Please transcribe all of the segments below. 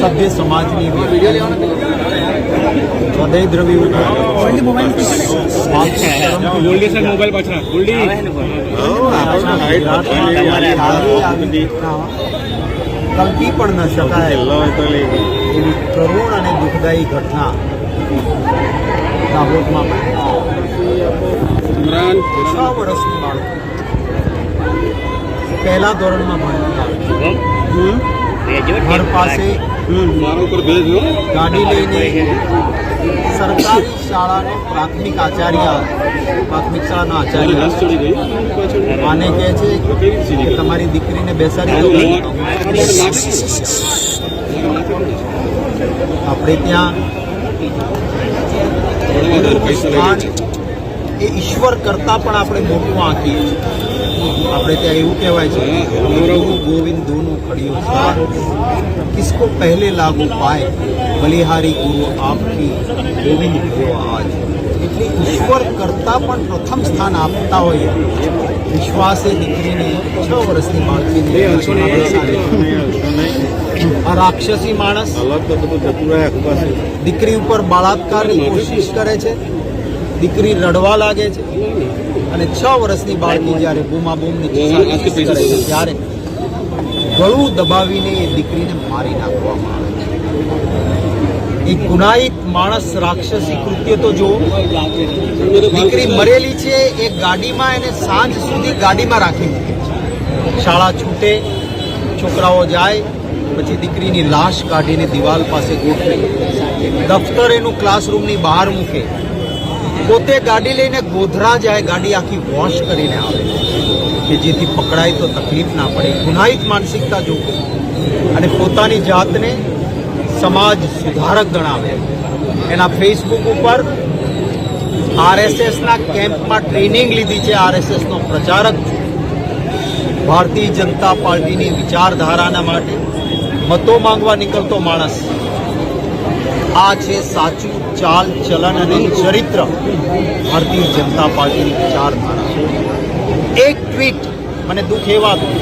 સભ્ય સમાજની હૃદય દ્રવી કલ્પી પણ ન શકાય. એવી કરુણ અને દુઃખદાયી ઘટના દાહોદમાં છ વર્ષની બાળકી. પહેલા ધોરણમાં ભણતી ઘર પાસે મારા ઉપર ભેજ ગાડી લઈને સરકારી શાળાનો પ્રાથમિક આચાર્ય પ્રાથમિક શાળાના આચાર્ય. આને કહે છે કે તમારી દીકરીને બેસાડી આપણે ત્યાં એ ઈશ્વર કરતાં પણ આપણે મોટું આંકીએ છીએ. આપણે ત્યાં એવું કહેવાય છે ગોવિંદ દોનું ખડિયો સાર કિસકો પહેલે લાગુ પાય બલિહારી ગુરુ આપકી ગોવિંદ ભયો આજ. એટલે ઈશ્વર કરતા પણ પ્રથમ સ્થાન આપતા હોઈએ વિશ્વાસે દીકરીને છ વર્ષની બાળકીને. આ રાક્ષસી માણસ દીકરી ઉપર બળાત્કારની કોશિશ કરે છે. દીકરી રડવા લાગે છે. અને છ વર્ષની બાળકી જ્યારે બૂમા બૂમની ચીસાચીસ કરે છે ત્યારે ગળું દબાવીને એ દીકરીને મારી નાખવામાં આવે એ ગુનાહિત માણસ રાક્ષસી કૃત્ય તો જો દીકરી મરેલી છે એ ગાડીમાં એને સાંજ સુધી ગાડીમાં રાખી મૂકે છે. શાળા છૂટે છોકરાઓ જાય પછી દીકરીની લાશ કાઢીને દિવાલ પાસે ગોઠવે. દફતર એનું ક્લાસરૂમની બહાર મૂકે. પોતે ગાડી લઈને ગોધરા જાય, ગાડી આખી વોશ કરીને આવે. કે જેથી પકડાય તો તકલીફ ના પડે, ગુનાહિત માનસિકતા જોવે અને પોતાની જાતને સમાજ સુધારક ગણાવે. એના ફેસબુક ઉપર આરએસએસના કેમ્પમાં ટ્રેનિંગ લીધી છે આરએસએસનો પ્રચારક ભારતીય જનતા પાર્ટીની વિચારધારાના માટે મતો માંગવા નીકળતો માણસ. આ છે સાચું ચાલ ચલન અને ચરિત્ર. ભારતીય જનતા પાર્ટીની વિચારધારા. એક ટ્વીટ મને દુઃખ એ વાતનું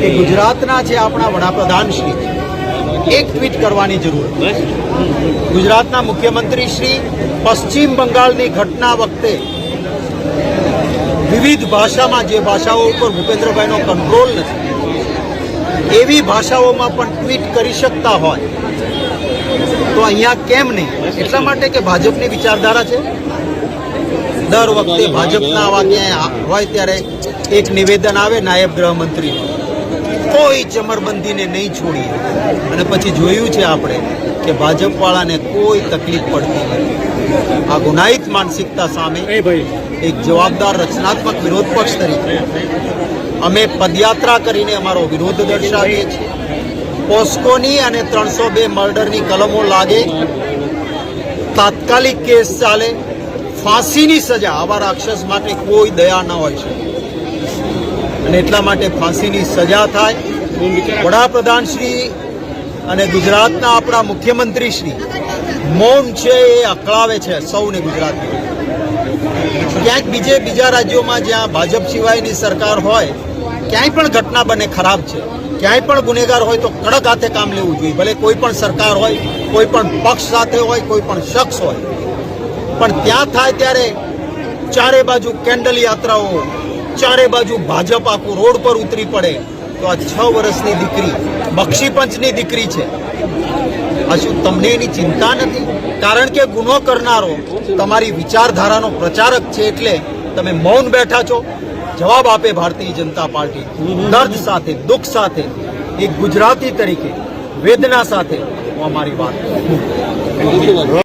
કે ગુજરાતના છે આપણા વડાપ્રધાન શ્રી. એક ટ્વીટ કરવાની જરૂર. ગુજરાતના મુખ્યમંત્રી શ્રી પશ્ચિમ બંગાળની ઘટના વખતે વિવિધ ભાષામાં જે ભાષાઓ ઉપર ભૂપેન્દ્રભાઈનો કંટ્રોલ નથી, એવી ભાષાઓમાં પણ ટ્વીટ કરી શકતા હોય. તો અહીંયા કેમ નહીં? એટલા માટે કે ભાજપની વિચારધારા છે. દર વખતે ભાજપના આવા ક્યાંય હોય ત્યારે એક નિવેદન આવે નાયબ ગૃહમંત્રી. કોઈ ચમરબંધીને નહીં છોડીએ. અને પછી જોયું છે આપણે કે ભાજપવાળાને કોઈ તકલીફ પડતી નથી. આ ગુનાહિત માનસિકતા સામે એક જવાબદાર રચનાત્મક વિરોધ પક્ષ તરીકે. અમે પદયાત્રા કરીને અમારો વિરોધ દર્શાવીએ છીએ. પોસ્કોની અને ત્રણસો બે મર્ડરની કલમો લાગે. તાત્કાલિક કેસ ચાલે. ફાંસીની સજા, આવા રાક્ષસ માટે કોઈ દયા ન હોય છે. અને એટલા માટે ફાંસીની સજા થાય. વડાપ્રધાન શ્રી અને ગુજરાતના આપણા મુખ્યમંત્રી શ્રી મૌન છે એ અકળાવે છે સૌને ગુજરાતમાં ક્યાંક બીજે બીજા રાજ્યોમાં જ્યાં ભાજપ સિવાયની સરકાર હોય, ક્યાંય પણ ઘટના બને ખરાબ છે. ક્યાંય પણ ગુનેગાર હોય તો કડક હાથે કામ લેવું જોઈએ. ભલે કોઈ પણ સરકાર હોય, કોઈ પણ પક્ષ સાથે હોય, કોઈ પણ શખ્સ હોય. પણ ત્યાં થાય ત્યારે ચારે બાજુ કેન્ડલ યાત્રાઓ, ચારે બાજુ ભાજપ આખું રોડ પર ઉતરી પડે. તો આ છ વર્ષની દીકરી બક્ષીપંચની દીકરી છે. આ શું તમને એની ચિંતા નથી? કારણ કે ગુનો કરનારો તમારી વિચારધારાનો પ્રચારક છે એટલે તમે મૌન બેઠા છો. જવાબ આપે ભારતીય જનતા પાર્ટી દર્દ સાથે, દુઃખ સાથે, એક ગુજરાતી તરીકે, વેદના સાથે હું અમારી વાત.